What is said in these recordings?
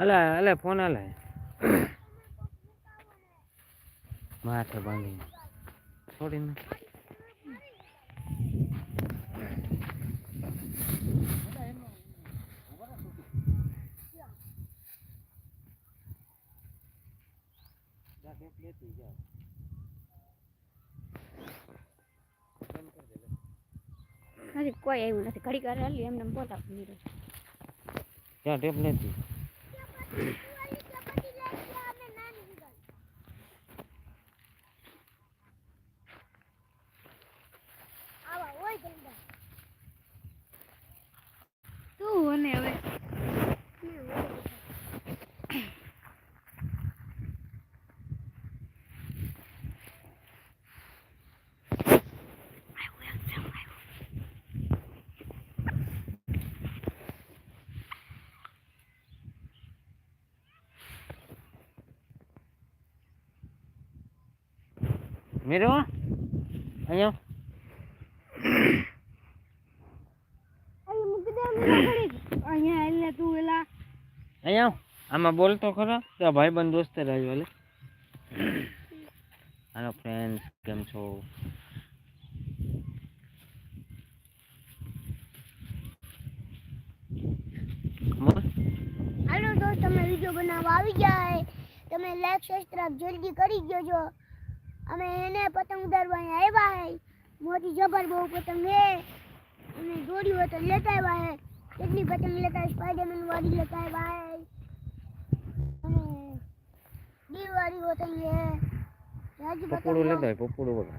અલે અલે ફોન અલે. માથે બાંધીને. છોડીને હજી કોઈ આવ્યું નથી. ઘડી વાર હાલી એમને બોલાવ. પોતા નીરો ક્યાં ટેપ નથી Mm-hmm. મીરો અહીંયા અહીંયા એટલે તું એલા અહીંયા આમાં બોલતો ખરો તો ભાઈ બંધ દોસ્તે રહ્યો એટલે હાલો ફ્રેન્ડ્સ કેમ છો બોલ હાલો તો તમે વીડિયો બનાવવા આવી ગયા હે. તમે લાઈક સબસ્ક્રાઇબ જલ્દી કરી દેજો અમે એને પતંગ ઉડાડવા આવ્યા હે. મોટી જબર બહુ પતંગ હે. અને દોરી હોય તો લેતા આવ્યા હે. કેટલી પતંગ લેતા સ્પાઈડરમેન વાળી લેતા આવ્યા હે. અને ડી વાળી હોય તો હે. રાજી પકોડું પતંગ. લેતા પપુડું હોય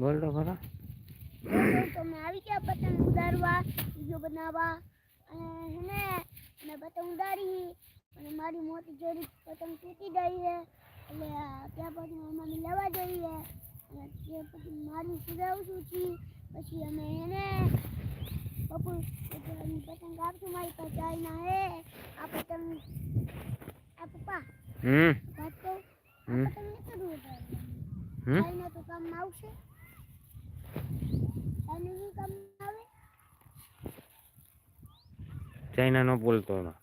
બોલ તો ખરા તમે આવી ગયા પતંગ ઉડાડવા, વીડિયો બનાવવા. અને હેને મેં પતંગ ઉડાડી, અને મારી મોટી જોડી પતંગ તૂટી ગઈ છે. એટલે ત્યાં પછી મમ્મી લેવા જઈએ અને તે પછી મારી સુધાવું છું. પછી અમે એને પપ્પુ પતંગ આપશું મારી પાસે ચાઈના હે. આ પતંગ આ પપ્પા હમ. વાત કહું આ પતંગ હમ. તો કામ આવશે. ચાઈના શું કામ આવે? ચાઇના નો બોલતો એમાં